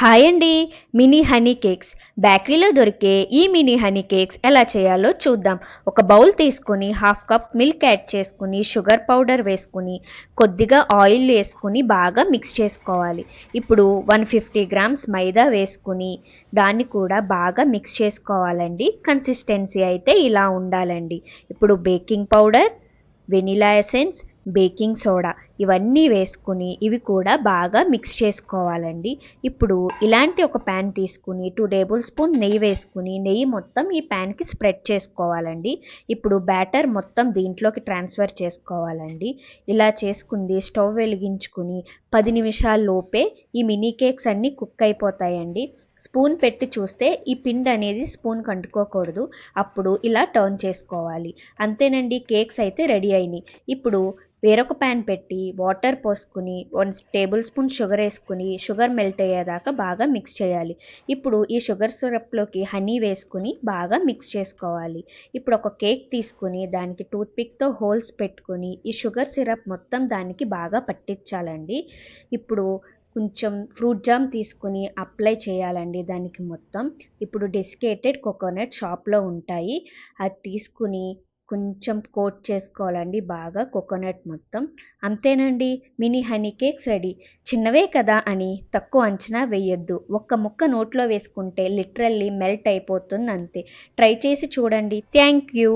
Hi అండి. Mini honey cakes. బేకరీలో దొరికే ఈ మినీ హనీ కేక్స్ ఎలా చేయాలో చూద్దాం. ఒక బౌల్ తీసుకొని హాఫ్ కప్ మిల్క్ యాడ్ చేసుకుని షుగర్ పౌడర్ వేసుకుని కొద్దిగా ఆయిల్ వేసుకుని బాగా మిక్స్ చేసుకోవాలి. ఇప్పుడు వన్ ఫిఫ్టీ గ్రామ్స్ మైదా వేసుకుని దాన్ని కూడా బాగా మిక్స్ చేసుకోవాలండి. కన్సిస్టెన్సీ అయితే ఇలా ఉండాలండి. ఇప్పుడు baking powder vanilla essence baking soda ఇవన్నీ వేసుకుని ఇవి కూడా బాగా మిక్స్ చేసుకోవాలండి. ఇప్పుడు ఇలాంటి ఒక ప్యాన్ తీసుకుని టూ టేబుల్ స్పూన్ నెయ్యి వేసుకుని నెయ్యి మొత్తం ఈ ప్యాన్కి స్ప్రెడ్ చేసుకోవాలండి. ఇప్పుడు బ్యాటర్ మొత్తం దీంట్లోకి ట్రాన్స్ఫర్ చేసుకోవాలండి. ఇలా చేసుకుంది స్టవ్ వెలిగించుకుని పది నిమిషాల లోపే ఈ మినీ కేక్స్ అన్నీ కుక్ అయిపోతాయండి. స్పూన్ పెట్టి చూస్తే ఈ పిండి అనేది స్పూన్ కంటుకోకూడదు. అప్పుడు ఇలా టర్న్ చేసుకోవాలి. అంతేనండి కేక్స్ అయితే రెడీ అయినాయి. ఇప్పుడు వేరొక ప్యాన్ పెట్టి వాటర్ పోసుకుని వన్ టేబుల్ స్పూన్ షుగర్ వేసుకుని షుగర్ మెల్ట్ అయ్యేదాకా బాగా మిక్స్ చేయాలి. ఇప్పుడు ఈ షుగర్ సిరప్లోకి హనీ వేసుకుని బాగా మిక్స్ చేసుకోవాలి. ఇప్పుడు ఒక కేక్ తీసుకుని దానికి టూత్పిక్తో హోల్స్ పెట్టుకుని ఈ షుగర్ సిరప్ మొత్తం దానికి బాగా పట్టించాలండి. ఇప్పుడు కొంచెం ఫ్రూట్ జామ్ తీసుకుని అప్లై చేయాలండి దానికి మొత్తం. ఇప్పుడు డెసికేటెడ్ కోకోనట్ షాప్లో ఉంటాయి. అది తీసుకుని కొంచెం కోట్ చేసుకోవాలండి బాగా కోకోనట్ మొత్తం. అంతేనండి మినీ హనీ కేక్స్ రెడీ. చిన్నవే కదా అని తక్కువ అంచనా వేయొద్దు. ఒక్క ముక్క నోట్లో వేసుకుంటే లిటరల్లీ మెల్ట్ అయిపోతుంది అంతే ట్రై చేసి చూడండి. Thank you.